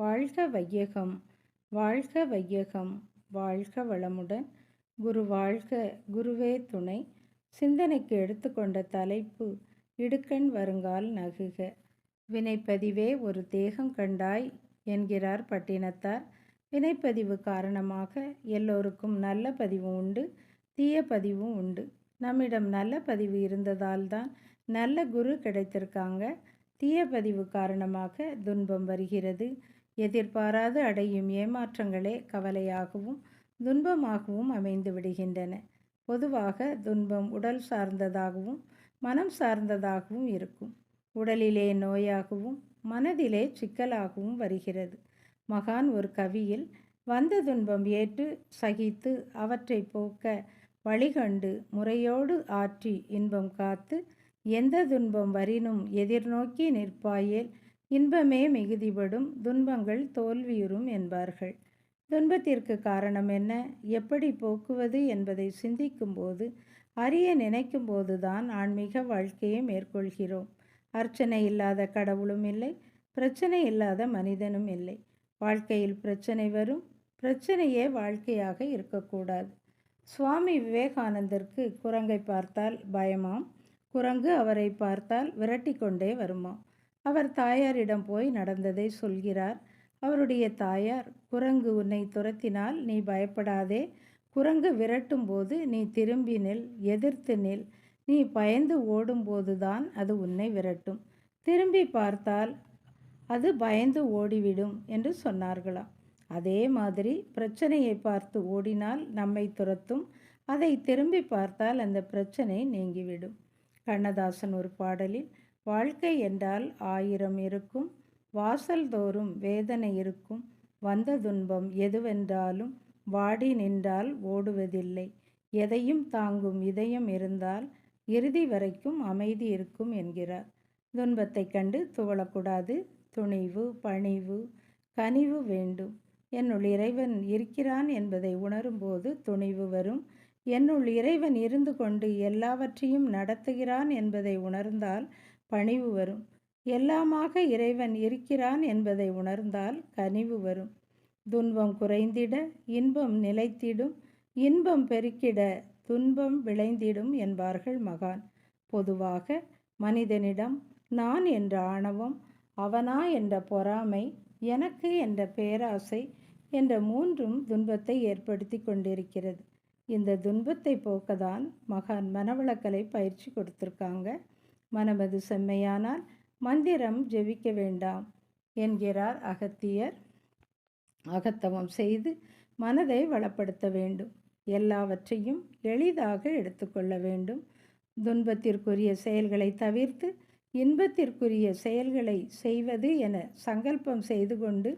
வாழ்க வையகம் வாழ்க வையகம் வாழ்க வளமுடன். குரு வாழ்க குருவே துணை. சிந்தனைக்கு எடுத்துக்கொண்ட தலைப்பு இடுக்கண் வருங்கால் நகுக. வினைப்பதிவே ஒரு தேகம் கண்டாய் என்கிறார் பட்டினத்தார். வினைப்பதிவு காரணமாக எல்லோருக்கும் நல்ல பதிவு உண்டு தீய பதிவும் உண்டு. நம்மிடம் நல்ல பதிவு இருந்ததால் தான் நல்ல குரு கிடைத்திருக்காங்க. தீய பதிவு காரணமாக துன்பம் வருகிறது. எதிர்பாராது அடையும் ஏமாற்றங்களே கவலையாகவும் துன்பமாகவும் அமைந்து விடுகின்றன. பொதுவாக துன்பம் உடல் சார்ந்ததாகவும் மனம் சார்ந்ததாகவும் இருக்கும். உடலிலே நோயாகவும் மனதிலே சிக்கலாகவும் வருகிறது. மகான் ஒரு கவியில் வந்த துன்பம் ஏற்று சகித்து அவற்றை போக்க வழிகண்டு முறையோடு ஆற்றி இன்பம் காத்து எந்த துன்பம் வரினும் எதிர்நோக்கி நிற்பாயேல் இன்பமே மிகுதிபடும் துன்பங்கள் தோல்வியுறும் என்பார்கள். துன்பத்திற்கு காரணம் என்ன? எப்படி போக்குவது என்பதை சிந்திக்கும்போது அறிய நினைக்கும் போதுதான் ஆன்மீக வாழ்க்கையை மேற்கொள்கிறோம். அர்ச்சனை இல்லாத கடவுளும் இல்லை பிரச்சனை இல்லாத மனிதனும் இல்லை. வாழ்க்கையில் பிரச்சனை வரும் பிரச்சனையே வாழ்க்கையாக இருக்கக்கூடாது. சுவாமி விவேகானந்தருக்கு குரங்கை பார்த்தால் பயமாம் குரங்கு அவரை பார்த்தால் விரட்டி கொண்டே வருமாம். அவர் தாயாரிடம் போய் நடந்ததை சொல்கிறார். அவருடைய தாயார் குரங்கு உன்னை துரத்தினால் நீ பயப்படாதே. குரங்கு விரட்டும் போது நீ திரும்பி நில் எதிர்த்து நில். நீ பயந்து ஓடும்போதுதான் அது உன்னை விரட்டும். திரும்பி பார்த்தால் அது பயந்து ஓடிவிடும் என்று சொன்னார்களாம். அதே மாதிரி பிரச்சனையை பார்த்து ஓடினால் நம்மை துரத்தும். அதை திரும்பி பார்த்தால் அந்த பிரச்சனை நீங்கிவிடும். கண்ணதாசன் ஒரு பாடலில் வாழ்க்கை என்றால் ஆயிரம் இருக்கும் வாசல் தோறும் வேதனை இருக்கும் வந்த துன்பம் எதுவென்றாலும் வாடி நின்றால் ஓடுவதில்லை. எதையும் தாங்கும் இதயம் இருந்தால் இறுதி வரைக்கும் அமைதி இருக்கும் என்கிறார். துன்பத்தை கண்டு துவளக்கூடாது துணிவு பணிவு கனிவு வேண்டும். என்னுள் இறைவன் இருக்கிறான் என்பதை உணரும்போது துணிவு வரும். என்னுள் இறைவன் இருந்து கொண்டு எல்லாவற்றையும் நடத்துகிறான் என்பதை உணர்ந்தால் பணிவு வரும். எல்லாமாக இறைவன் இருக்கிறான் என்பதை உணர்ந்தால் கனிவு வரும். துன்பம் குறைந்திட இன்பம் நிலைத்திடும் இன்பம் பெருக்கிட துன்பம் விளைந்திடும் என்பார்கள் மகான். பொதுவாக மனிதனிடம் நான் என்ற ஆணவம் அவனா என்ற பொறாமை எனக்கு என்ற பேராசை என்ற மூன்றும் துன்பத்தை ஏற்படுத்தி கொண்டிருக்கிறது. இந்த துன்பத்தை போக்கதான் மகான் மனவளக்கலை பயிற்சி கொடுத்துருக்காங்க. மனமது செம்மையானால் மந்திரம் ஜெபிக்க வேண்டாம் என்கிறார் அகத்தியர். அகத்தவம் செய்து மனதை வளப்படுத்த வேண்டும். எல்லாவற்றையும் எளிதாக எடுத்துக்கொள்ள வேண்டும். துன்பத்திற்குரிய செயல்களை தவிர்த்து இன்பத்திற்குரிய செயல்களை செய்வது என சங்கல்பம் செய்து கொண்டு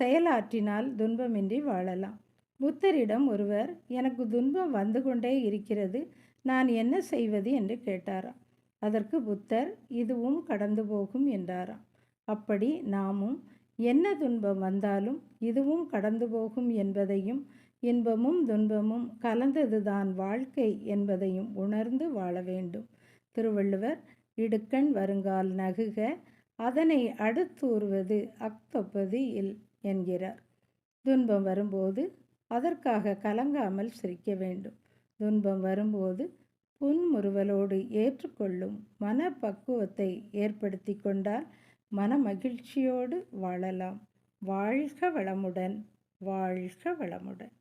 செயலாற்றினால் துன்பமின்றி வாழலாம். புத்தரிடம் ஒருவர் எனக்கு துன்பம் வந்து கொண்டே இருக்கிறது நான் என்ன செய்வது? என்று கேட்டாராம். அதற்கு புத்தர் இதுவும் கடந்து போகும் என்றாராம். அப்படி நாமும் என்ன துன்பம் வந்தாலும் இதுவும் கடந்து போகும் என்பதையும் இன்பமும் துன்பமும் கலந்ததுதான் வாழ்க்கை என்பதையும் உணர்ந்து வாழ வேண்டும். திருவள்ளுவர் இடுக்கண் வருங்கால் நகுக அதனை அடுத்தூறுவது அக்தொப்பது இல் என்கிறார். துன்பம் வரும்போது அதற்காக கலங்காமல் சிரிக்க வேண்டும். துன்பம் வரும்போது புன்முறுவலோடு ஏற்றுக்கொள்ளும் மனப்பக்குவத்தை ஏற்படுத்தி கொண்டால் மன மகிழ்ச்சியோடு வாழலாம். வாழ்க வளமுடன் வாழ்க வளமுடன்.